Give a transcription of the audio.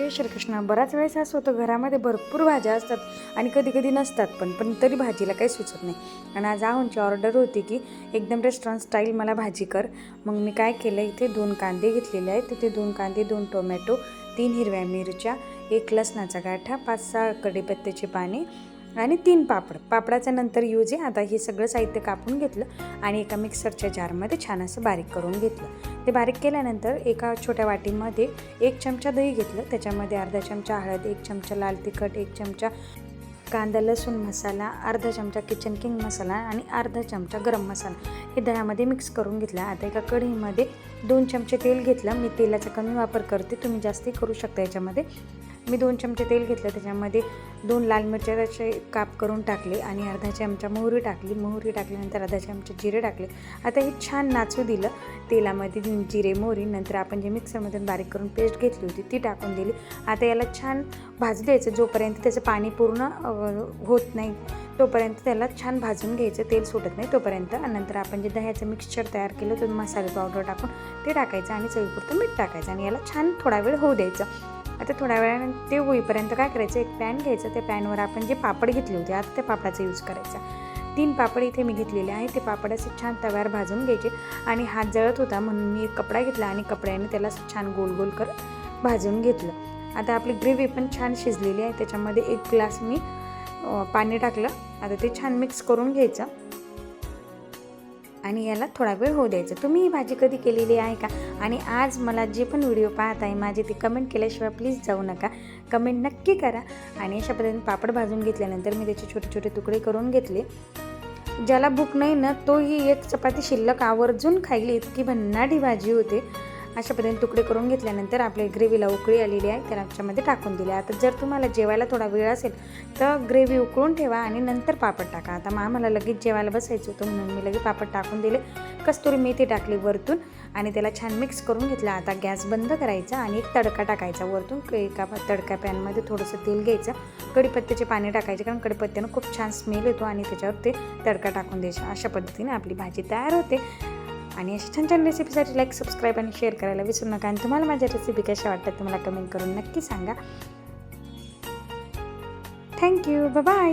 जय श्रीकृष्ण. बराच वेळेस असं होतं घरामध्ये भरपूर भाज्या असतात आणि कधी कधी नसतात पण पण तरी भाजीला काही सुचत नाही. आणि आज आहूनची ऑर्डर होती की एकदम रेस्टॉरंट स्टाईल मला भाजी कर. मग मी काय केलं इथे दोन कांदे घेतलेले आहेत. तिथे दोन कांदे दोन टोमॅटो तीन हिरव्या मिरच्या एक लसणाचा गाठा पाच सहा कढीपत्त्याची पाने आणि तीन पापड. पापडाचा नंतर यूज आहे. आता हे सगळं साहित्य कापून घेतलं आणि एका मिक्सरच्या जारमध्ये छान असं बारीक करून घेतलं. ते बारीक केल्यानंतर एका छोट्या वाटीमध्ये एक चमचा दही घेतलं. त्याच्यामध्ये अर्धा चमचा हळद एक चमचा लाल तिखट एक चमचा कांदा लसूण मसाला अर्धा चमचा किचन किंग मसाला आणि अर्धा चमचा गरम मसाला. हे दह्यामध्ये मिक्स करून घेतला. आता एका कढईमध्ये दोन चमचे तेल घेतलं. मी तेलाचा कमी वापर करते. तुम्ही जास्ती करू शकता याच्यामध्ये. मी दोन चमचे तेल घेतलं त्याच्यामध्ये दोन लाल मिरच्याचे काप करून टाकले आणि अर्धा चमचा मोहरी टाकली. मोहरी टाकल्यानंतर अर्धा चमचा जिरे टाकले. आता हे छान नाचू दिलं. तेलामध्ये जिरे मोहरी नंतर आपण जे मिक्सरमधून बारीक करून पेस्ट घेतली होती ती टाकून दिली. आता याला छान भाजू द्यायचं जोपर्यंत त्याचं पाणी पूर्ण होत नाही तोपर्यंत त्याला छान भाजून घ्यायचं. तेल सुटत नाही तोपर्यंत. नंतर आपण जे दह्याचं मिक्सचर तयार केलं तो मसाले पावडर टाकून ते टाकायचं आणि चवीपुरतं मीठ टाकायचं आणि याला छान थोडा वेळ होऊ द्यायचं. आता थोड्या वेळानं ते होईपर्यंत काय करायचं? एक पॅन घ्यायचं. त्या पॅनवर आपण जे पापड घेतले होते आता त्या पापडाचा यूज करायचा. तीन पापड इथे मी घेतलेले आहे ते पापड असे छान तव्यावर भाजून घ्यायचे आणि हात जळत होता म्हणून मी एक कपडा घेतला आणि कपड्याने त्याला छान गोल गोल करत भाजून घेतलं. आता आपली ग्रेव्ही पण छान शिजलेली आहे. त्याच्यामध्ये एक ग्लास मी पाणी टाकलं. आता ते छान मिक्स करून घ्यायचं. आणि याला थोडा वेळ होऊ द्यायचं. तुम्ही ही भाजी कधी केलेली आहे का? आणि आज मला जे पण व्हिडिओ पाहत आहे माझे ते कमेंट केल्याशिवाय प्लीज जाऊ नका. कमेंट नक्की करा. आणि अशा पद्धतीने पापड भाजून घेतल्यानंतर मी त्याचे छोटे छोटे तुकडे करून घेतले. ज्याला भूक नाही ना तोही एक चपाती शिल्लक आवर्जून खाईली इतकी भन्नाडी भाजी होते. अशा पद्धतीने तुकडे करून घेतल्यानंतर आपल्या ग्रेव्हीला उकळी आलेली आहे त्या त्याच्यामध्ये टाकून दिली. आता जर तुम्हाला जेवायला थोडा वेळ असेल तर ग्रेव्ही उकळून ठेवा आणि नंतर पापड टाका. आता मग आम्हाला लगेच जेवायला बसायचं होतं म्हणून मी लगेच पापड टाकून दिले. कस्तुरी मेथी टाकली वरतून आणि त्याला छान मिक्स करून घेतला. आता गॅस बंद करायचा आणि एक तडका टाकायचा वरतून. एका तडका पॅनमध्ये थोडंसं तेल घ्यायचं. कढीपत्त्याचे पाणी टाकायचे कारण कढीपत्त्यानं खूप छान स्मेल येतो आणि त्याच्यावर ते तडका टाकून द्यायचा. अशा पद्धतीने आपली भाजी तयार होते. आणि अशा छान छान रेसिपीसाठी लाईक सबस्क्राईब आणि शेअर करायला विसरू नका. आणि तुम्हाला माझ्या रेसिपी कशा वाटतात तुम्हाला कमेंट करून नक्की सांगा. Thank you bye